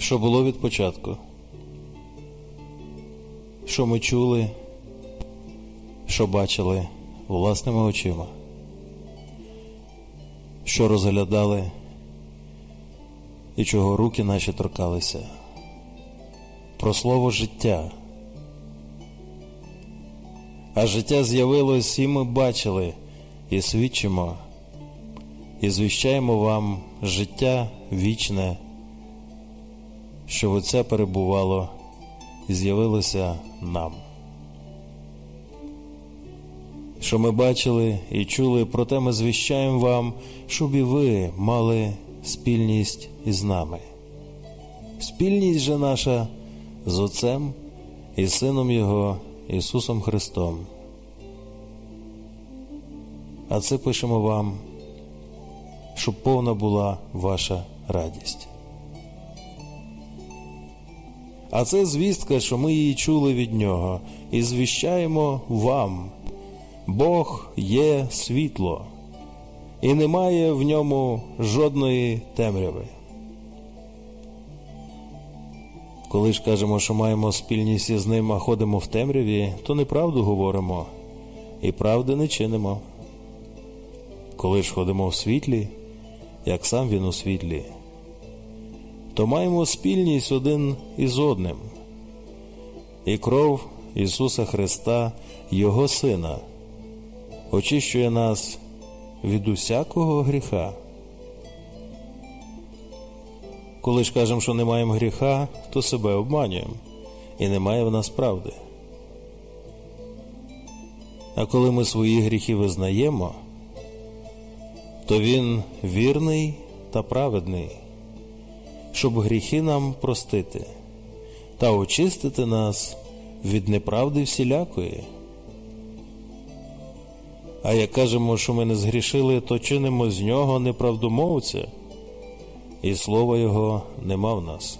що було від початку, що ми чули, що бачили власними очима, що розглядали і чого руки наші торкалися. Про слово життя. А життя з'явилось, і ми бачили, і свідчимо, і звіщаємо вам життя вічне, що Отця перебувало з'явилося нам. Що ми бачили і чули, проте ми звіщаємо вам, щоб і ви мали спільність із нами. Спільність же наша з Отцем і Сином Його Ісусом Христом. А це пишемо вам, щоб повна була ваша радість. А це звістка, що ми її чули від Нього, і звіщаємо вам. Бог є світло, і немає в ньому жодної темряви. Коли ж кажемо, що маємо спільність із ним, а ходимо в темряві, то неправду говоримо і правди не чинимо. Коли ж ходимо в світлі, як сам він у світлі, то маємо спільність один із одним. І кров Ісуса Христа, Його Сина, очищує нас від усякого гріха. Коли ж кажемо, що не маємо гріха, то себе обманюємо, і немає в нас правди. А коли ми свої гріхи визнаємо, то Він вірний та праведний, щоб гріхи нам простити та очистити нас від неправди всілякої. А як кажемо, що ми не згрішили, то чинимо з нього неправдомовця, і слова Його нема в нас.